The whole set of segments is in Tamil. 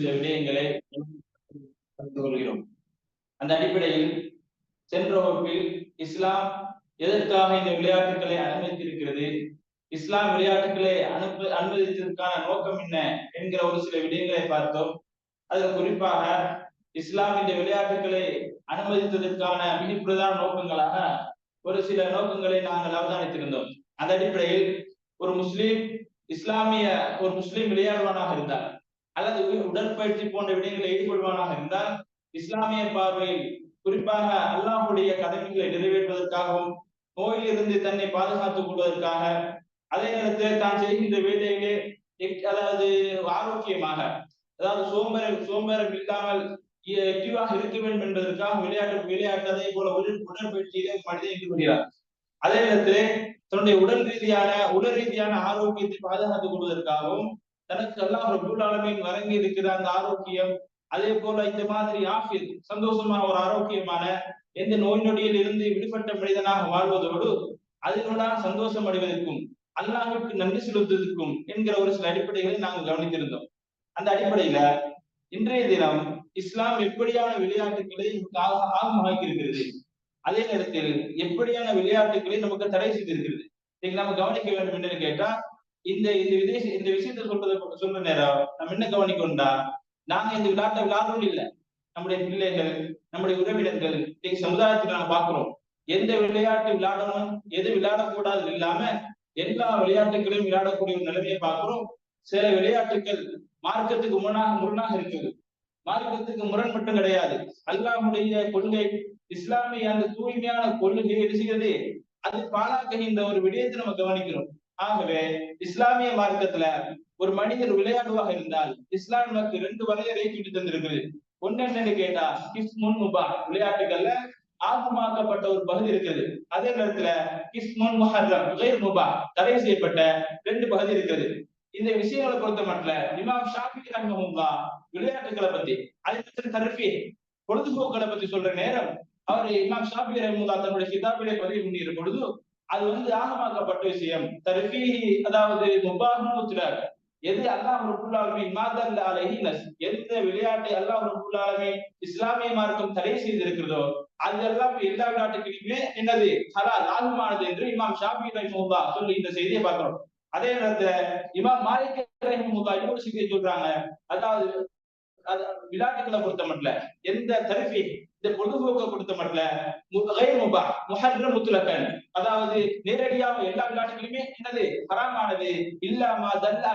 சில விடயங்களை கலந்து கொள்கிறோம். அந்த அடிப்படையில் சென்ற வகுப்பில் இஸ்லாம் எதற்காக இந்த விளையாட்டுகளை அனுமதித்திருக்கிறது இஸ்லாம் விளையாட்டுகளை அனுப்ப அனுமதித்ததற்கான நோக்கம் என்ன என்கிற ஒரு சில விடயங்களை பார்த்தோம். அதில் குறிப்பாக இஸ்லாம் இந்த விளையாட்டுகளை அனுமதித்ததற்கான மிக பிரதான நோக்கங்களாக ஒரு சில நோக்கங்களை நாங்கள் அவதானித்திருந்தோம். அந்த அடிப்படையில் ஒரு முஸ்லீம் இஸ்லாமிய ஒரு முஸ்லீம் விளையாடுவானாக இருந்தால் அல்லது உடற்பயிற்சி போன்ற விடயங்களில் ஈடுபடுவானாக இருந்தால் இஸ்லாமிய பார்வையில் குறிப்பாக அல்லாஹுடைய கடமைகளை நிறைவேற்றுவதற்காகவும் நோயிலிருந்து தன்னை பாதுகாத்துக் கொள்வதற்காக அதே நேரத்தில் தான் செய்கின்ற வேலையிலே அதாவது ஆரோக்கியமாக அதாவது சோம்பரம் சோம்பரம் இல்லாமல் ஆக்டிவாக இருக்க வேண்டும் என்பதற்காக விளையாட்டு விளையாட்டு அதே போல உடல் உடற்பயிற்சியிலே மனிதன் ஈடுபடுகிறார் அதே நேரத்திலே தன்னுடைய உடல் ரீதியான உடல் ரீதியான ஆரோக்கியத்தை பாதுகாத்துக் கொள்வதற்காகவும் தனக்கு எல்லாம் ரபுல் ஆலமின் வழங்கி இருக்கிற அந்த ஆரோக்கியம் அதே போல இந்த மாதிரி ஆஃபில் சந்தோஷமான ஒரு ஆரோக்கியமான எந்த நோய் நொடியில் இருந்து விடுபட்ட மனிதனாக வாழ்வதோடு அதனுடன் சந்தோஷம் அடைவதற்கும் அல்லாஹுக்கு நன்றி செலுத்துவதற்கும் என்கிற ஒரு சில அடிப்படைகளை நாங்கள் கவனித்திருந்தோம். அந்த அடிப்படையில இன்றைய தினம் இஸ்லாம் எப்படியான விளையாட்டுகளை ஆகமாக்கி இருக்கிறது அதே நேரத்தில் எப்படியான விளையாட்டுகளை நமக்கு தடை செய்திருக்கிறது இன்னைக்கு நம்ம கவனிக்க வேண்டும் என்று கேட்டா இந்த இந்த விதேச இந்த விஷயத்தை சொல்றத சொல்ற நேரம் நம்ம என்ன கவனிக்கொண்டா நாங்க இந்த விளையாட்டை விளையாடுறோம் இல்லை. நம்முடைய பிள்ளைகள் நம்முடைய உறவினர்கள் இன்னைக்கு சமுதாயத்தில் நாங்க பாக்குறோம் எந்த விளையாட்டு விளையாடணும் எது விளையாடக்கூடாது இல்லாம எல்லா விளையாட்டுகளையும் விளையாடக்கூடிய ஒரு நிலைமையை பார்க்கிறோம். சில விளையாட்டுகள் மார்க்கத்துக்கு முரணாக முரணாக இருக்குது மார்க்கத்துக்கு முரண் மட்டும் கிடையாது. அல்லாஹுடைய கொள்கை இஸ்லாமிய அந்த தூய்மையான கொள்கையை செய்கிறது அது பாழாக்குகின்ற ஒரு விடயத்தை நம்ம கவனிக்கிறோம். ஆகவே இஸ்லாமிய மார்க்கத்துல ஒரு மனிதர் விளையாடுவாக இருந்தால் இஸ்லாம் நமக்கு ரெண்டு வரையறை சுட்டி தந்திருக்குது. ஒன்னு என்னன்னு கேட்டா கிஸ்முன் முபா விளையாட்டுகள்ல ஆகமாக்கப்பட்ட ஒரு பகுதி இருக்குது. அதே நேரத்துல கிஸ்முன் முஹர்ரம் முபா தடை செய்யப்பட்ட ரெண்டு பகுதி இருக்குது. இந்த விஷயங்களை பொறுத்த மட்டும் இமாம் ஷாஃபி ரஹ்மஹுல்லா விளையாட்டுகளை பத்தி அதுக்கு தரப்பி பொழுதுபோக்குகளை பத்தி சொல்ற நேரம் அவர் இமாம் ஷாஃபி ரஹ்முல்லா தன்னுடைய கிதாபிலே பதிவு பண்ணியிருக்கும் பொழுது அது வந்து ஆகமாக்கப்பட்ட விஷயம். தரப்பி அதாவது முபாகமுத்துல எது அல்லாஹ் ரபுல்லாலுமே மாதல்ல அலஹினஸ் எந்த விளையாட்டை அல்லாஹ் ரபுல்லாலுமே இஸ்லாமிய மார்க்கம் தடை செய்திருக்கிறதோ அதெல்லாம் எல்லா நாட்டுக்குமே என்னது? ஹலால் ஆகுமானது என்று இமாம் ஷாபி ரஹிமுல்லா சொல்லி இந்த செய்தியை பார்க்கிறோம். அதே நேரத்துல இமாம் மாலிக் ரஹிமுல்லா இன்னொரு செய்தியை சொல்றாங்க. அதாவது விழாக்களை பொறுத்த மட்டும் எந்த தரிசி இந்த பொழுதுபோக்கை பொறுத்த மட்டும் முபா முஹர்ர முத்துலக்கன். அதாவது நேரடியாக எல்லா விளையாட்டுகளுமே என்னது? ஹராமானது. இல்லாம தல்லா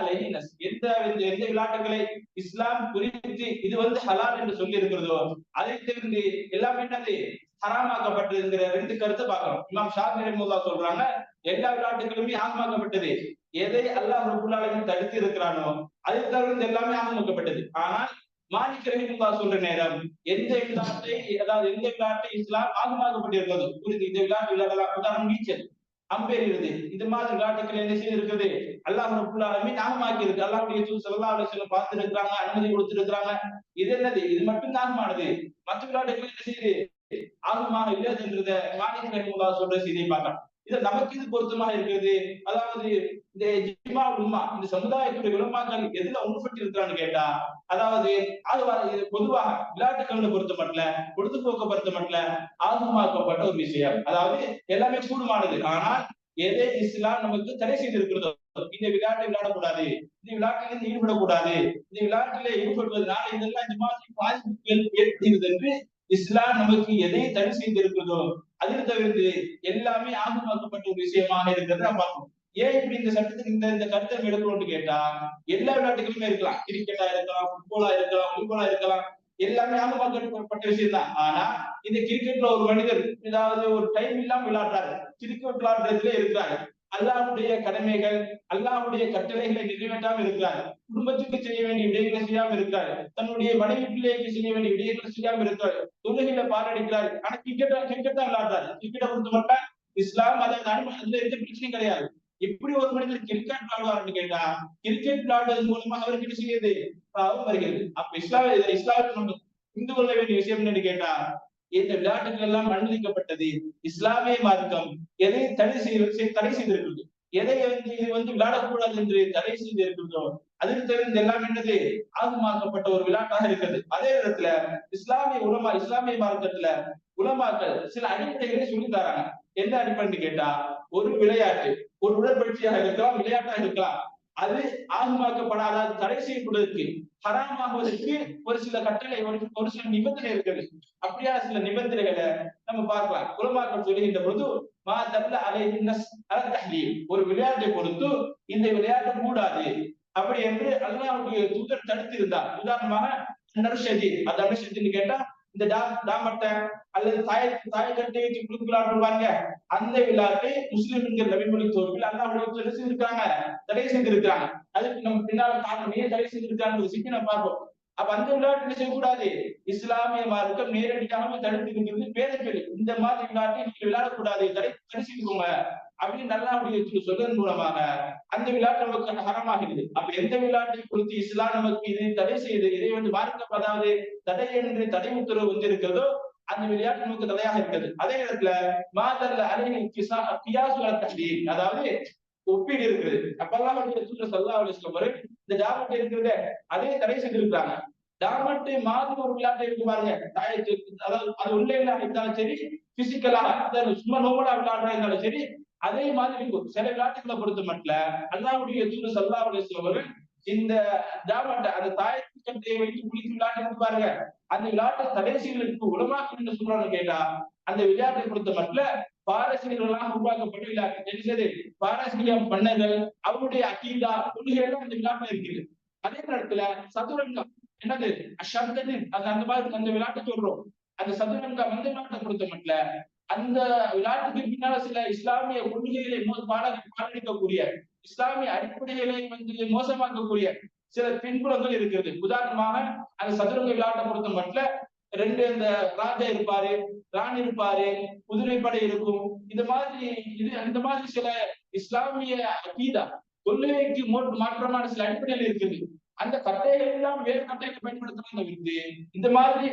எந்த எந்த விளையாட்டுகளை இஸ்லாம் குறித்து இது வந்து ஹலால் என்று சொல்லி இருக்கிறதோ அதை தெரிந்து எல்லாமே என்னது? ஹராமாக்கப்பட்டதுங்கிற ரெண்டு கருத்தை பார்க்கணும். இமாம் ஷாஃபி ரஹ்முல்லா சொல்றாங்க எல்லா விளையாட்டுகளுமே ஆகமாக்கப்பட்டது எதை அல்லாஹ் ரபுல்லாலையும் தடுத்து இருக்கிறானோ அதை தவிர்த்து எல்லாமே ஆகமாக்கப்பட்டது ஆனால் மாலிக் ரஹிமுல்லா சொல்ற நேரம். எந்த விளையாட்டை அதாவது எந்த விளையாட்டை இஸ்லாம் ஆகமாக்கப்பட்டிருந்தது புரியுது இந்த விளையாட்டு விளையாடலாம் உதாரணம் நீச்சல். அம்பேறிடுது இந்த மாதிரி விளையாட்டுகள் என்ன செய்திருக்கிறது அல்லாஹ் ரபுல்லாலுமே நாகமாக்கி இருக்கு அல்லாஹுடைய தூ சல்லா அலுவலம் பார்த்து இருக்கிறாங்க அனுமதி கொடுத்திருக்கிறாங்க. இது என்னது? இது மட்டும் நாகமானது மற்ற விளையாட்டுகள் என்ன செய்யுது ஆகமாக இல்லதுன்றத மாலிக் ரஹிமுல்லா சொல்ற செய்தியை பார்க்கலாம். இது நமக்கு இது பொருத்தமாக இருக்கிறது? அதாவது இந்த ஜிமா உமா இந்த சமுதாயத்துடைய விளமாக்கள் எதுல ஒன்றுபட்டு இருக்கிறான்னு கேட்டா அதாவது அது பொதுவாக விளையாட்டுகளை பொறுத்த மட்டும் பொழுதுபோக்க பொறுத்த மட்டும் ஆர்வமாக்கப்பட்ட ஒரு விஷயம். அதாவது எல்லாமே கூடுமானது. ஆனால் எதை இஸ்லாம் நமக்கு தடை செய்திருக்கிறதோ இந்த விளையாட்டை விளையாடக்கூடாது இந்த விளையாட்டிலிருந்து ஈடுபடக்கூடாது இந்த விளையாட்டில ஈடுபடுவதனால இதெல்லாம் இந்த மாதிரி பாதிப்புகள் ஏற்படுகிறது என்று இஸ்லாம் நமக்கு எதை தடை செய்திருக்கிறதோ அதில் தவிர்த்து எல்லாமே ஆகமாக்கப்பட்ட ஒரு விஷயமாக இருக்கிறது நம்ம பார்க்கணும். ஏன் இப்படி இந்த சட்டத்துக்கு இந்த இந்த கருத்தை எடுக்கணும்னு கேட்டா எல்லா விளையாட்டுகளுமே இருக்கலாம். கிரிக்கெட்டா இருக்கலாம் ஃபுட்பாலா இருக்கலாம் வாலிபாலா இருக்கலாம். எல்லாமே ஆகமாக்கப்பட்ட விஷயம் தான் ஆனா இந்த கிரிக்கெட்ல ஒரு மனிதர் ஏதாவது ஒரு டைம் இல்லாம விளையாடுறாரு. கிரிக்கெட் விளையாடுறதுல இருக்கிறாரு. அல்லாஹுடைய கடமைகள் அல்லாஹுடைய கட்டளைகளை நிறைவேற்றாம இருக்கிறார். குடும்பத்துக்கு செய்ய வேண்டிய விடயங்களை செய்யாம இருக்கிறார் தன்னுடைய மனைவி பிள்ளைக்கு செய்ய வேண்டிய விடயங்களை செய்யாமல் இருக்கிறார் தொழுகையில பாரடிக்கிறார் ஆனா கிரிக்கெட் கிரிக்கெட் தான் விளையாடுறாரு. கிரிக்கெட்டை பொறுத்த மட்டும் இஸ்லாம் அதை அதுல எந்த பிரச்சனையும் கிடையாது. எப்படி ஒரு மனிதர் கிரிக்கெட் விளையாடுவார்னு கேட்டா கிரிக்கெட் விளாடுவதன் மூலமா அவருக்கு என்ன செய்யுது? பாவம் வருகிறது. அப்ப இஸ்லாம் இஸ்லாமில் நம்ம புரிந்து கொள்ள வேண்டிய விஷயம் என்னன்னு கேட்டா இந்த விளையாட்டுகள் எல்லாம் அனுமதிக்கப்பட்டது இஸ்லாமிய மார்க்கம் எதை தடை செய்ய தடை செய்திருக்கிறது. எதை வந்து இது வந்து விளையாடக்கூடாது என்று தடை செய்திருக்கிறதோ அதுக்கு தெரிந்த எல்லாம் என்னது? ஆகுமாக்கப்பட்ட ஒரு விளையாட்டாக இருக்கிறது. அதே நேரத்துல இஸ்லாமிய உலமா இஸ்லாமிய மார்க்கத்துல உலமாக்கள் சில அடிப்படைகளை சொல்லி தராங்க. எந்த அடிப்படைன்னு கேட்டா ஒரு விளையாட்டு ஒரு உடற்பயிற்சியாக இருக்கலாம் விளையாட்டாக இருக்கலாம். அது ஆகுமாக்கப்படாத தடை செய்யப்படுவதற்கு ஹராமாகுவதற்கு ஒரு சில கட்டளை ஒரு ஒரு சில நிபந்தனை இருக்குது அப்படியா சில நிபந்தனைகளை நம்ம பார்க்கலாம். குலமாக்கள் சொல்லுகின்ற பொழுது மா தப்ல அலை ஒரு விளையாட்டை பொறுத்து இந்த விளையாட்டு கூடாது அப்படி என்று அல்லாவுடைய தூதர் தடுத்திருந்தார். உதாரணமாக நர்ஷதி அது நர்ஷதின்னு கேட்டா இந்த டா டாமட்டை அல்லது தாய தாயக்கட்டை வச்சு குடுக்கு அந்த விளையாட்டு முஸ்லிம்கள் நபிமொழி தோல்வியில் அல்லாவுடைய தடை செஞ்சிருக்காங்க தடை செஞ்சிருக்காங்க அதுக்கு நம்ம பின்னால் காரணம் ஏன் தடை செஞ்சிருக்காங்க ஒரு நம்ம பார்ப்போம். அப்ப அந்த விளையாட்டு செய்யக்கூடாது? இஸ்லாமிய மார்க்கம் நேரடியாக தடுத்து பேரச்சொல்லி இந்த மாதிரி விளையாட்டு விளையாடக்கூடாது. தடை தடை செஞ்சுக்கோங்க அப்படின்னு நல்லா அப்படி சொல்வதன் மூலமாக அந்த விளையாட்டு நமக்கு ஹரமாகிறது. அப்ப எந்த விளையாட்டை குறித்து இஸ்லாம் நமக்கு இது தடை செய்து இதை வந்து மார்க்கம் அதாவது தடை என்று தடை உத்தரவு வந்து இருக்கிறதோ அந்த விளையாட்டு நமக்கு தடையாக இருக்கிறது. அதே நேரத்துல மாதல்ல அலைனி கிசா கியாசு அதாவது ஒப்பீடு இருக்குது. அப்பெல்லாம் வந்து சூழ்நிலை சல்லா இந்த ஜாமட்டை இருக்கிறத அதே தடை செஞ்சிருக்காங்க டாமட்டு மாதிரி ஒரு விளையாட்டு இருக்கு பாருங்க. தாயத்து அதாவது அது உள்ள இருந்தாலும் சரி பிசிக்கலா அதாவது சும்மா நோமலா விளையாடுறா இருந்தாலும் சரி அதே மாதிரி சில விளையாட்டுகளை பொறுத்த மட்டும் அல்லாவுடைய தூது சல்லா அவர்கள் இந்த ஜாமாட்ட அந்த தாயத்து கட்டையை வைத்து குளித்து விளையாட்டு பாருங்க. அந்த விளையாட்டை தடை செய்வதற்கு என்று சொல்றாங்க கேட்டா அந்த விளையாட்டை பொறுத்த மட்டும் பாரசீகர்களாக உருவாக்கப்பட்ட விளையாட்டு. தெரிஞ்சது பாரசீக மன்னர்கள் அவருடைய அக்கீதா கொள்கைகள் அந்த விளையாட்டுல இருக்குது. அதே நேரத்துல சதுரங்கம். என்னது? அஷந்தது அந்த அந்த மாதிரி அந்த விளையாட்டை சொல்றோம். அந்த சதுரங்கம் அந்த விளையாட்டை பொறுத்த மட்டும் அந்த விளையாட்டுக்கு பின்னால சில இஸ்லாமிய கொள்கைகளை பாட இஸ்லாமிய அடிப்படைகளை வந்து மோசமாக்கக்கூடிய சில பின்புலங்கள் இருக்கிறது. உதாரணமாக அந்த சதுரங்க விளையாட்டை பொறுத்த மட்டும் ரெண்டு இந்த ராஜா இருப்பாரு ராணி இருப்பாரு குதிரைப்படை இருக்கும். இந்த மாதிரி இது இந்த மாதிரி சில இஸ்லாமிய அகீதா கொள்கைக்கு மாற்றமான சில அடிப்படைகள் இருக்குது. அந்த கட்டைகள் எல்லாம் வேறு கட்டைகளை பயன்படுத்துறாங்க இந்த மாதிரி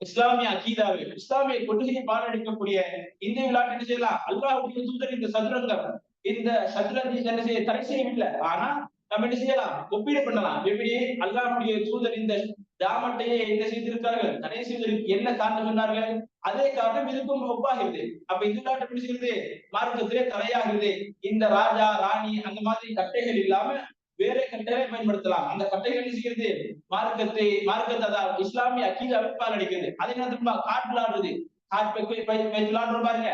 இஸ்லாமிய அகீதாவை. இஸ்லாமிய கொள்கையை பாடடிக்கக்கூடிய இந்த விளையாட்டு என்ன செய்யலாம்? அல்லாஹுடைய தூதர் இந்த சதுரங்கம் இந்த சதுரத்தை என்ன செய்ய தடை செய்யவில்லை. ஆனா நம்ம என்ன செய்யலாம்? ஒப்பீடு பண்ணலாம். எப்படி? அல்லாஹுடைய தூதர் இந்த தாமட்டையே என்ன செய்திருக்கிறார்கள்? தடை செய்வதற்கு என்ன காரணம் சொன்னார்கள்? அதே காரணம் இதுக்கும் ஒப்பாகிறது. அப்ப இந்த விளையாட்டு என்ன செய்யுது மார்க்கத்திலே தடையாகிறது. இந்த ராஜா ராணி அந்த மாதிரி கட்டைகள் இல்லாம வேற கட்டைகளை பயன்படுத்தலாம். அந்த கட்டையை என்ன செய்யறது மார்க்கத்தை மார்க்கத்தை அதாவது இஸ்லாமிய அக்கீதாவை பாலடிக்கிறது அதே நேரத்தில் காட்டு விளாடுறது காட்டு விளாடுற பாருங்க.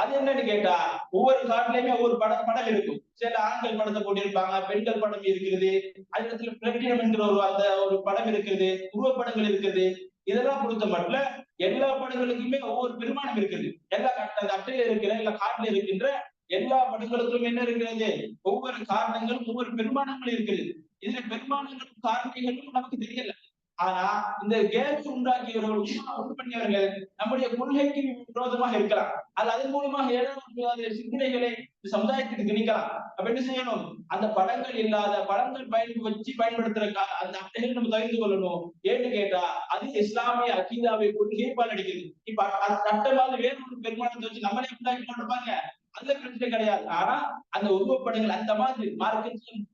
அது என்னன்னு கேட்டா ஒவ்வொரு காட்டுலயுமே ஒவ்வொரு படம் படம் இருக்கும். சில ஆண்கள் படத்தை போட்டிருப்பாங்க பெண்கள் படம் இருக்கிறது. அது இடத்துல பிளட்டினம் என்கிற ஒரு அந்த ஒரு படம் இருக்கிறது உருவப்படங்கள் இருக்கிறது. இதெல்லாம் பொறுத்த மட்டும் எல்லா படங்களுக்குமே ஒவ்வொரு பெருமானம் இருக்குது எல்லா அந்த அட்டையில இருக்கிற எல்லா காட்டுல இருக்கின்ற எல்லா படங்களுக்கும் என்ன இருக்கிறது? ஒவ்வொரு காரணங்களும் ஒவ்வொரு பெருமானங்களும் இருக்குது. இதுல பெருமானங்களும் காரணிகளும் நமக்கு தெரியல. ஆனா இந்த கேஸ் உண்டாக்கியவர்கள் உண்டு பண்ணியவர்கள் நம்முடைய கொள்கைக்கு விரோதமாக இருக்கலாம். அது அதன் மூலமாக ஏதாவது சிந்தனைகளை சமுதாயத்துக்கு திணிக்கலாம். அப்ப என்ன செய்யணும்? அந்த படங்கள் இல்லாத படங்கள் பயன் வச்சு பயன்படுத்துற அந்த அட்டைகள் நம்ம தவிர்த்து கொள்ளணும். ஏன்னு கேட்டா அது இஸ்லாமிய அகீதாவை கொள்கையை பாலடிக்குது இப்ப அட்டமாக வேறு ஒரு பெருமானத்தை வச்சு நம்மளே உண்டாக்கி பாருங்க அந்த பிரச்சனை கிடையாது. ஆனா அந்த உருவப்படங்கள் அந்த மாதிரி மார்க்கெட்டில்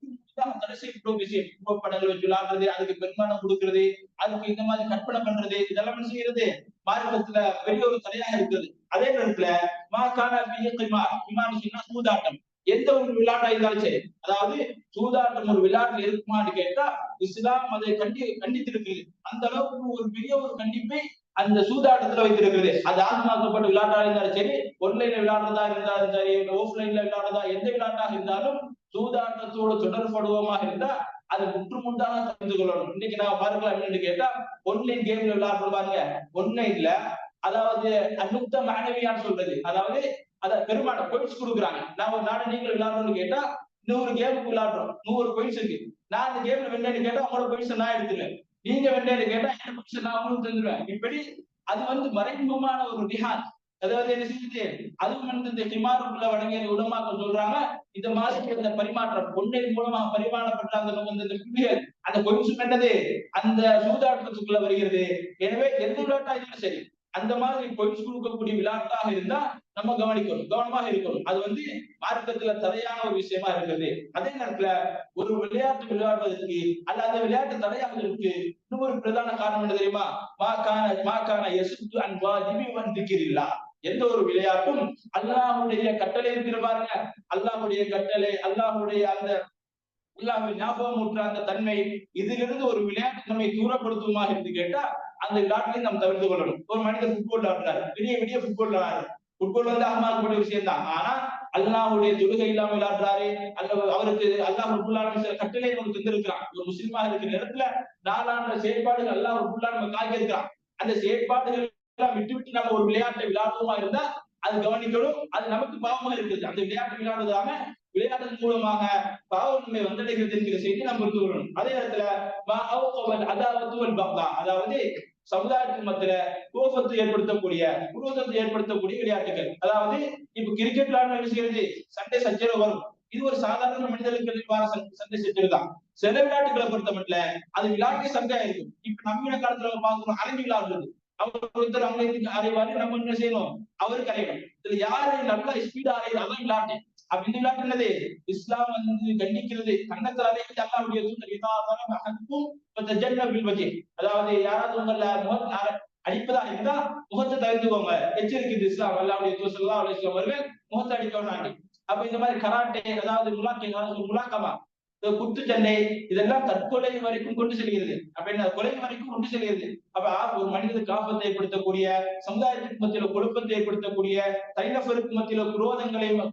விஷயம். உருவப்படங்கள் வச்சு விளாடுறது அதுக்கு பெருமானம் கொடுக்கறது அதுக்கு இந்த மாதிரி கற்பனை பண்றது இதெல்லாம் செய்யறது மார்க்கத்துல பெரிய ஒரு தடையா இருக்கிறது. அதே நேரத்துல மாக்கான விமானம் சொன்னா சூதாட்டம். எந்த ஒரு விளையாட்டா இருந்தாலும் சரி அதாவது சூதாட்டம் ஒரு விளையாட்டு இருக்குமான்னு கேட்டா இஸ்லாம் அதை கண்டி கண்டித்திருக்கு அந்த அளவுக்கு ஒரு பெரிய ஒரு கண்டிப்பை அந்த சூதாட்டத்துல வைத்திருக்கிறது. அது ஆத்மாக்கப்பட்ட விளையாட்டா இருந்தாலும் சரி ஒன்லைன்ல விளையாடுறதா இருந்தாலும் சரி ஆஃப்லைன்ல விளையாடுறதா எந்த விளையாட்டாக இருந்தாலும் சூதாட்டத்தோடு தொடர்படுவோமாக இருந்தா அது முற்றுமுண்டாக தெரிந்து கொள்ளணும். இன்னைக்கு நான் பார்க்கலாம் என்னன்னு கேட்டா ஒன்லைன் கேம்ல விளையாடுற பாருங்க. ஒன்லைன்ல அதாவது அனுத்த மாணவியான்னு சொல்றது. அதாவது அத பெருமான பாயிண்ட்ஸ் கொடுக்குறாங்க. நான் ஒரு நாடு நீங்க விளையாடணும்னு கேட்டா நூறு கேமுக்கு விளையாடுறோம். நூறு பாயிண்ட்ஸ் இருக்கு. நான் அந்த கேம்ல வெண்ணேன்னு கேட்டா அவங்களோட பாயிண்ட்ஸ் நான் எடுத்துருவேன் நீங்க வெண்ணேன்னு கேட்டா என்ன பாயிண்ட்ஸ் நான் உங்களுக்கு தந்துருவேன் இப்படி அது வந்து மறைமுகமான ஒரு நிஹான் அதாவது என்ன செஞ்சது அதுவும் வந்து இந்த ஹிமாருக்குள்ள வழங்கிய உடமாக்கள் சொல்றாங்க இந்த மாதிரி அந்த பரிமாற்றம் பொன்னின் மூலமாக பரிமாறப்பட்ட அந்த அந்த புள்ளிகள் அந்த கொஞ்சம் என்னது? அந்த சூதாட்டத்துக்குள்ள வருகிறது. எனவே எந்த விளையாட்டா இருந்தாலும் சரி அந்த மாதிரி பொய் கொடுக்கக்கூடிய விளையாட்டாக இருந்தா நம்ம கவனிக்கணும் கவனமாக இருக்கணும். அது வந்து மார்க்கத்துல தடையான ஒரு விஷயமா இருக்கிறது. அதே நேரத்துல ஒரு விளையாட்டு விளையாடுவதற்கு அல்ல அந்த விளையாட்டு தடையாவதற்கு இன்னொரு பிரதான காரணம் என்ன தெரியுமா? மா கான மாக்கான எசுத்து அன்பா திவி வந்திருக்கிறீர்களா எந்த ஒரு விளையாட்டும் அல்லாஹுடைய கட்டளை இருக்கிற பாருங்க. அல்லாஹுடைய கட்டளை அல்லாஹுடைய அந்த அல்லாஹ் ஞாபகம் ஊற்ற அந்த தன்மை இதிலிருந்து ஒரு விளையாட்டு நம்மை தூரப்படுத்துமா என்று கேட்டா அந்த விளையாட்டினை நம்ம தவிர்த்து கொள்ளணும். ஒரு மனிதர் ஃபுட்பால் விளையாடுறாரு விடிய விடிய ஃபுட்பால் விளையாடுறாரு ஃபுட்பால் வந்து அகமாக்கக்கூடிய விஷயம் தான் ஆனா அல்லாஹுடைய தொழுகை இல்லாம விளையாடுறாரு அல்ல அவருக்கு அல்லாஹ் ரபுல்லாலும் சில கட்டளை நமக்கு தந்திருக்கிறான். ஒரு முஸ்லிமாக இருக்கிற இடத்துல நாளான செயற்பாடுகள் அல்லாஹ் ரபுல்லா நம்ம காய்க்க அந்த செயற்பாடுகள் எல்லாம் விட்டு விட்டு நம்ம ஒரு விளையாட்டை விளையாடுவோமா இருந்தா அது கவனிக்கணும். அது நமக்கு பாவமா இருக்குது அந்த விளையாட்டு விளையாடுவதாம விளையாட்டின் மூலமாக பாவன்மை நம்மை வந்தடைகிறது என்கிற செய்தி நாம் புரிந்து கொள்ளணும். அதே நேரத்துல அதாவது அதாவது சமுதாயத்தின் மத்தியில கோபத்தை ஏற்படுத்தக்கூடிய குரோதத்தை ஏற்படுத்தக்கூடிய விளையாட்டுகள். அதாவது இப்ப கிரிக்கெட் விளையாட செய்யறது? சண்டை சச்சரவு வரும். இது ஒரு சாதாரண மனிதர்களுக்கு சண்டை சச்சரவு தான். சில விளையாட்டுகளை பொறுத்த மட்டும் அது விளையாட்டு சண்டையா இருக்கும் இப்ப நவீன காலத்துல பாக்குறோம் அரங்கி விளையாடுறது. அவர் ஒருத்தர் அவங்களுக்கு அறைவாரு நம்ம என்ன செய்யணும்? அவருக்கு அறையணும். இதுல யாரு நல்லா ஸ்பீடா அறையுது அதான் விளையாட்டு. அப்படின்னு என்னது இஸ்லாம் வந்து கண்டிக்கிறது கண்ணத்தில் அறையிட்டு அல்லாவுடைய தூதர். அதாவது யாராவது உங்கள அடிப்பதா இருந்தா முகத்தை தவிர்த்துக்கோங்க. எச்சரிக்கிறது இஸ்லாம். அல்லாவுடைய தூசல்லா அலுவலாம் அவர்கள் முகத்தை அடிக்க அப்ப இந்த மாதிரி கராட்டே அதாவது முலாக்கே முலாக்கமா? குத்துச்சண்டை இதெல்லாம் தற்கொலை வரைக்கும் கொண்டு செல்கிறது. அப்ப என்ன? கொலை வரைக்கும் கொண்டு செல்கிறது. அப்ப ஒரு மனித காப்பத்தை ஏற்படுத்தக்கூடிய சமுதாயத்துக்கு மத்தியில குழப்பத்தை ஏற்படுத்தக்கூடிய தைலஃபருக்கு மத்தியில குரோதங்களையும்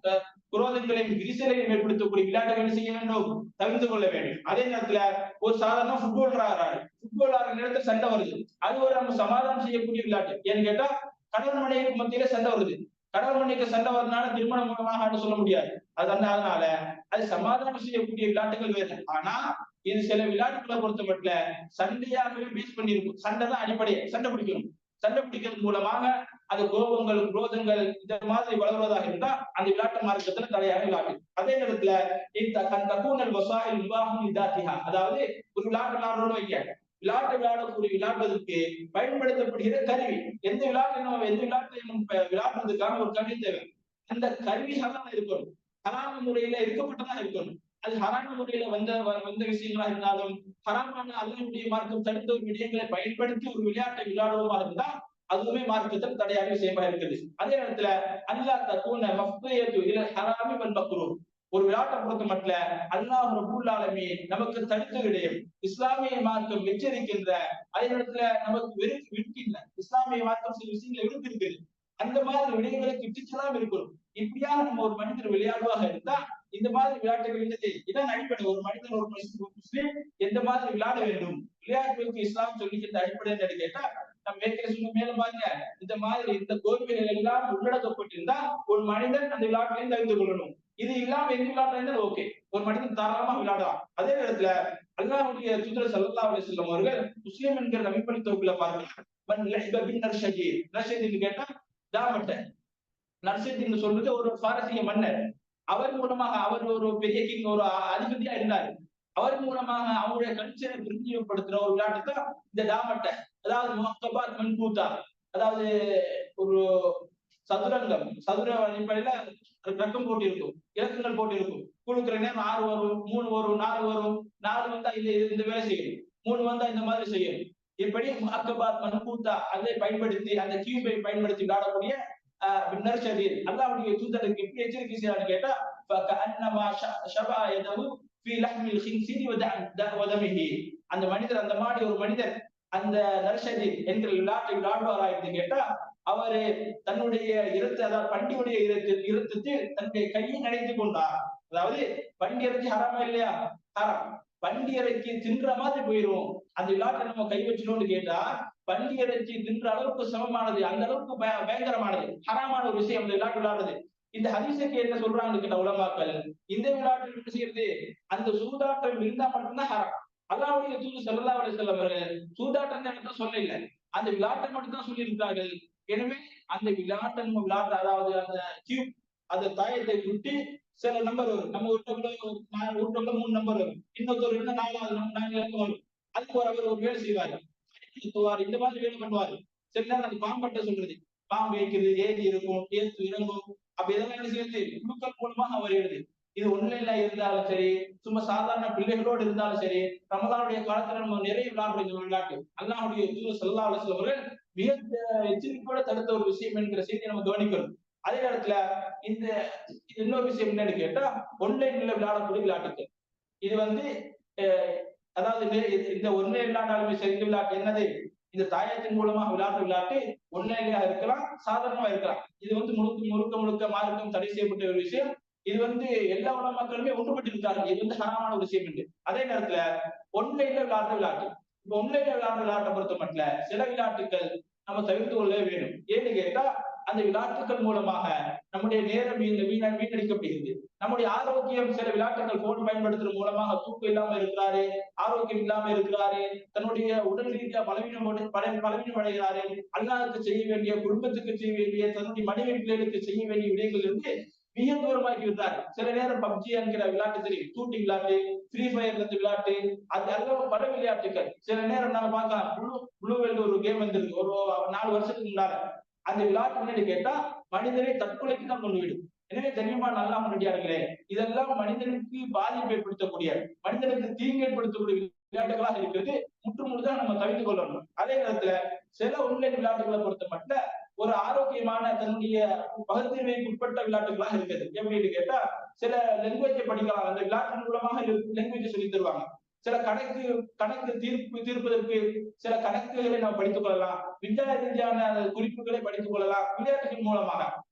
குரோதங்களையும் விரிசலையும் ஏற்படுத்தக்கூடிய விளையாட்டுகள் செய்ய வேண்டும்? தவிர்த்து கொள்ள வேண்டும். அதே நேரத்துல ஒரு சாதாரண ஃபுட்பால் ஆறாரு. ஃபுட்பால் ஆடுற நேரத்தில் சண்டை வருது. அது ஒரு நம்ம சமாதானம் செய்யக்கூடிய விளையாட்டு. ஏன்னு கேட்டா கணவன் மனைவிக்கு மத்தியில சண்டை வருது. கடவுள் மன்னிக்க சண்டை வரதுனால திருமணம் மூலமாக சொல்ல முடியாது. அது அதனால அது சமாதானம் செய்யக்கூடிய விளையாட்டுகள் வேறு. ஆனா இது சில விளையாட்டுகளை பொறுத்த மட்டும் சண்டையாகவே பேஸ் பண்ணிருக்கும் சண்டை தான் அடிப்படை சண்டை பிடிக்கணும். சண்டை பிடிக்கிறது மூலமாக அது கோபங்கள் குரோதங்கள் இந்த மாதிரி வளர்வதாக இருந்தால் அந்த விளையாட்டு மார்க்கத்துல தடையாக விளையாட்டு அதே நேரத்துல இந்த தக்கூனல் வசாயில் விவாகம் இதாத்தியா அதாவது ஒரு விளையாட்டு விளையாடுறோம்னு வைக்க விளையாட்டு விளையாடக்கூடிய விளையாடுவதற்கு பயன்படுத்தப்படுகிற கருவி. எந்த விளையாட்டு நம்ம எந்த விளையாட்டு விளையாடுறதுக்கான ஒரு கருவி தேவை. அந்த கருவி தான் இருக்கணும். ஹராம முறையில இருக்கப்பட்டதா இருக்கணும். அது ஹராம முறையில வந்த வந்த விஷயங்களா இருந்தாலும் ஹராமான அல்லனுடைய மார்க்கம் தடுத்த ஒரு விடயங்களை பயன்படுத்தி ஒரு விளையாட்டை விளையாடுவோமா இருந்தா அதுவுமே மார்க்கத்தில் தடையாக விஷயமா இருக்குது. அதே நேரத்துல அல்லா தக்கூன மஃபையத்து இல்ல ஹராமி வல் ஒரு விளையாட்டை பொறுத்த மட்டும் அல்லாஹ் ரபுல்லாலுமே நமக்கு தடுத்த விடயம் இஸ்லாமிய மார்க்கம் எச்சரிக்கின்ற அதே நேரத்துல நமக்கு வெறுப்பு விடுக்கின்ற இஸ்லாமிய மார்க்கம் சில விஷயங்களை விடுத்திருக்குது. அந்த மாதிரி விடயங்களுக்கு இட்டுச்சலாம் இருக்கணும். இப்படியாக நம்ம ஒரு மனிதர் விளையாடுவாக இருந்தா இந்த மாதிரி விளையாட்டுகள் என்னது இதான் அடிப்படை. ஒரு மனிதன் ஒரு முஸ்லீம் எந்த மாதிரி விளையாட வேண்டும்? விளையாட்டுகளுக்கு இஸ்லாம் சொல்லிக்கிற அடிப்படை என்று கேட்டா நம்ம ஏற்கனவே சொன்ன மேலும் பாருங்க இந்த மாதிரி இந்த கோரிக்கைகள் எல்லாம் உள்ளடக்கப்பட்டிருந்தா ஒரு மனிதன் அந்த விளையாட்டுலையும் தெரிந்து கொள்ளணும். இது இல்லாம எங்க விளையாட்டு ஓகே. ஒரு மனிதன் தாராளமா விளையாடலாம். அதே நேரத்துல அல்லாவுடைய சுந்தர சல்லா அலி சொல்லம் அவர்கள் முஸ்லீம் என்கிற நம்பிப்பணி தொகுப்புல பாருங்க கேட்டா தாமட்ட நர்ஷதீன் சொல்றது ஒரு சுவாரஸ்ய மன்னர். அவர் மூலமாக அவர் ஒரு பெரிய கிங் ஒரு அதிபதியா இருந்தார். அவர் மூலமாக அவருடைய கல்ச்சரை பிரதிநிதிப்படுத்துற ஒரு விளையாட்டு தான் இந்த தாமட்ட அதாவது முகக்கபாத் மண்பூத்தா அதாவது ஒரு சதுரங்கம் சதுர அடிப்படையில ரக்கம் போட்டி இருக்கும் இலக்கங்கள் போட்டி இருக்கும் குழுக்கிற நேரம் ஆறு வரும் மூணு வரும் நாலு வரும் நாலு வந்தா இந்த இந்த வேலை செய்யும் மூணு வந்தா இந்த மாதிரி செய்யும். இப்படி அக்கபாத் மண்பூத்தா அதை பயன்படுத்தி அந்த கியூபை பயன்படுத்தி விளையாடக்கூடிய பின்னர் ஷரீர். அல்லாவுடைய தூதருக்கு எப்படி எச்சரிக்கை செய்யறாரு கேட்டா அந்த மனிதர் அந்த மாதிரி ஒரு மனிதர் அந்த நர்ஷதி என்கிற விளையாட்டை விளையாடுவாரா என்று கேட்டா அவரு தன்னுடைய இருத்த அதாவது பண்டியுடைய இருத்து இருத்தத்தில் தன்னுடைய கையை நினைத்து கொண்டார். அதாவது பண்டி இறைச்சி ஹராமா இல்லையா? ஹரம். பண்டி இறைச்சி தின்ற மாதிரி போயிடும் அந்த விளையாட்டை நம்ம கை வச்சிடோம்னு கேட்டா பண்டி இறைச்சி தின்ற அளவுக்கு சமமானது? அந்த அளவுக்கு பயங்கரமானது. ஹராமான ஒரு விஷயம் அந்த விளையாட்டு விளையாடுறது. இந்த ஹரிசக்கு என்ன சொல்றாங்கன்னு கிட்ட உலமாக்கள் இந்த விளையாட்டு என்ன செய்யறது? அந்த சூதாட்டம் இருந்தா மட்டும்தான் ஹரம். அல்லாவுடைய தூது செல்லல்லா அலி செல்லவர்கள் சூதாட்டம் தான் சொல்லல. அந்த விளையாட்டை மட்டும் தான் சொல்லியிருக்கிறார்கள். எனவே அந்த விளையாட்டை நம்ம விளையாட்டு அதாவது அந்த கியூப் அந்த தாயத்தை விட்டு சில நம்பர் வரும். நம்ம ஒரு ஊட்டக்குள்ள மூணு நம்பர் வரும். இன்னொருத்தர் நாலாவது நாலு வரும். அதுக்கு ஒரு அவர் ஒரு வேலை செய்வாரு. இந்த மாதிரி வேலை பண்ணுவாரு. சில நேரம் பாம்பட்ட சொல்றது. பாம்பு வைக்கிறது ஏறி இருக்கும் ஏத்து இறங்கும். அப்ப இதெல்லாம் என்ன செய்யுது? குழுக்கள் மூலமாக வருகிறது. இது ஒன்லைன்ல இருந்தாலும் சரி சும்மா சாதாரண பிள்ளைகளோடு இருந்தாலும் சரி ரமதானுடைய காலத்துல நம்ம நிறைய விளையாடுற இந்த விளையாட்டு அல்லாஹுடைய தூர் சல்லா அலுவலவர்கள் மிக எச்சரிக்கையோட தடுத்த ஒரு விஷயம் என்கிற செய்தி நம்ம கவனிக்கணும். அதே நேரத்துல இந்த இன்னொரு விஷயம் என்னன்னு கேட்டா ஒன்லைன்ல விளையாடக்கூடிய விளையாட்டுக்கு இது வந்து அதாவது இந்த ஒன்னே விளையாண்டாலுமே சரி விளையாட்டு என்னது? இந்த தாயத்தின் மூலமாக விளையாட்டு விளையாட்டு ஒன்லைன்லயா இருக்கலாம் சாதாரணமா இருக்கலாம். இது வந்து முழுக்க முழுக்க முழுக்க மார்க்கம் தடை செய்யப்பட்ட ஒரு விஷயம். இது வந்து எல்லா உலக மக்களுமே ஒன்றுபட்டிருக்கார்கள் இது வந்து ஹராமான ஒரு விஷயம் உண்டு அதே நேரத்துல ஒன்லைன்ல விளையாட்டு விளையாட்டு இப்ப ஒன்லைன்ல விளையாடுற விளையாட்டை பொறுத்த மட்டும் சில விளையாட்டுகள் நம்ம தவிர்த்து கொள்ளவே வேணும் ஏன்னு கேட்டா அந்த விளையாட்டுகள் மூலமாக நம்முடைய நேரம் வீண வீணடிக்கப்படுகிறது. நம்முடைய ஆரோக்கியம் சில விளையாட்டுகள் போன் பயன்படுத்துறது மூலமாக தூக்கம் இல்லாம இருக்கிறாரு ஆரோக்கியம் இல்லாம இருக்கிறாரு தன்னுடைய உடல் ரீதியா பலவீனம் பலவீனம் அடைகிறாரு அல்லாவுக்கு செய்ய வேண்டிய குடும்பத்துக்கு செய்ய வேண்டிய தன்னுடைய மனைவி பிள்ளைகளுக்கு செய்ய வேண்டிய விடயங்கள் இருந்து மிக தூரமாக்கி விட்டார் சில நேரம் பப்ஜி என்கிற விளையாட்டு தெரியும் தூட்டி விளையாட்டு ஃப்ரீ ஃபயர் இருந்து விளையாட்டு அது அளவு பல விளையாட்டுகள் சில நேரம் நாங்க பார்க்கலாம் ப்ளூ ப்ளூ வெல்ட் ஒரு கேம் வந்திருக்கு. ஒரு நாலு வருஷத்துக்கு முன்னால. அந்த விளையாட்டு முன்னாடி கேட்டா மனிதனை தற்கொலைக்கு தான் கொண்டு விடும். எனவே தெரியுமா நல்லா முன்னாடியார்களே இதெல்லாம் மனிதனுக்கு பாதிப்பு ஏற்படுத்தக்கூடிய மனிதனுக்கு தீங்கு ஏற்படுத்தக்கூடிய விளையாட்டுகளாக இருக்கிறது. முற்றுமுழுதாக நம்ம தவிர்த்து கொள்ளணும். அதே நேரத்துல சில உண்மை விளையாட்டுகளை பொறுத்த மட்டும் ஒரு ஆரோக்கியமான தன்னுடைய பகுத்தறிவைக்கு உட்பட்ட விளையாட்டுகளாக இருக்குது எப்படின்னு கேட்டா சில லாங்குவேஜை படிக்கலாம். அந்த விளையாட்டின் மூலமாக லாங்குவேஜ் சொல்லி தருவாங்க. சில கணக்கு கணக்கு தீர்ப்பு தீர்ப்பதற்கு சில கணக்குகளை நாம் படித்துக் கொள்ளலாம். விஞ்ஞான ரீதியான குறிப்புகளை படித்துக் கொள்ளலாம். விளையாட்டுகள் மூலமாக.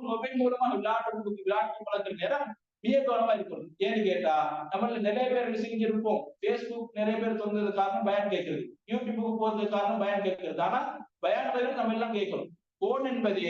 மொபைல் மூலமா விளையாட்டு விளையாட்டு வளர்க்கிற நேரம் மிக கவனமா இருக்கணும் ஏன்னு கேட்டா நம்மள நிறைய பேர் செஞ்சிருப்போம் பேஸ்புக் நிறைய பேர் தந்தது காரணம் பயன் கேட்கறது. யூடியூபுக்கு போறது காரணம் பயன் கேட்கறது. ஆனா பயன் பதில் நம்ம எல்லாம் கேட்கணும் போன் என்பது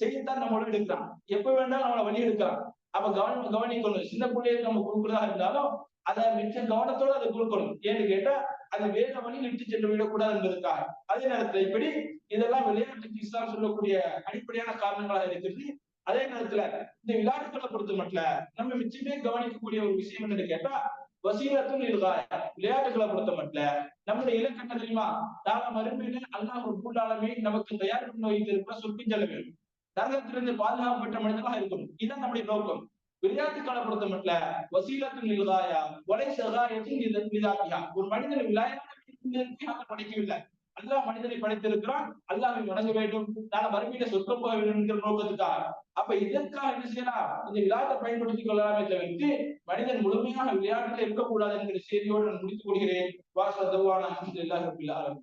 செய்தித்தான் நம்மளோட எடுக்கிறான். எப்ப வேணாலும் நம்மளை வழி எடுக்கிறான். அப்ப கவனம் கவனிக்கணும். சின்ன பிள்ளைகளுக்கு நம்ம கொடுக்குறதா இருந்தாலும் அதை மிச்ச கவனத்தோட அதை கொடுக்கணும். ஏன்னு கேட்டா அது வேற வழியில் இட்டு சென்று விடக்கூடாது என்பதற்காக. அதே நேரத்துல இப்படி இதெல்லாம் விளையாட்டுக்கு இஸ்லாம் சொல்லக்கூடிய அடிப்படையான காரணங்களாக இருக்கிறது அதே நேரத்துல இந்த விளையாட்டுகளை பொறுத்த மட்டும் நம்ம மிச்சமே கவனிக்கக்கூடிய ஒரு விஷயம் என்னன்னு கேட்டா வசீலத்தும் இருக்காய விளையாட்டுகளை பொறுத்த மட்டும் நம்முடைய இலக்கணம் தெரியுமா? நாம மறுமையில அல்லாஹ் ரபுல்லாலுமே நமக்கு தயார் பண்ணி வைத்திருக்கிற சொற்பின் செல்ல வேண்டும். நரகத்திலிருந்து பாதுகாக்கப்பட்ட மனிதனாக இருக்கணும். இதுதான் நம்முடைய நோக்கம். விளையாட்டுகளை பொறுத்த மட்டும் வசீலத்தும் இருகாயா கொலை சகாயத்தின் இதாக்கியா ஒரு மனிதன் விளையாட்டு படைக்கவில்லை. அல்லாஹ் மனிதனை படைத்திருக்கிறான். அல்லாஹை வணங்க வேண்டும். நான் வறுமையில சொர்க்கம் போக வேண்டும் என்கிற நோக்கத்துக்காக. அப்ப இதற்காக என்ன செய்யலாம் இந்த விளையாட்டை பயன்படுத்திக் கொள்ளலாமே தவிர்த்து மனிதன் முழுமையாக விளையாட்டுல இருக்கக்கூடாது என்கிற செய்தியோடு நான் முடித்துக் கொள்கிறேன். வாசல் தவான அஹமது இல்லாஹ்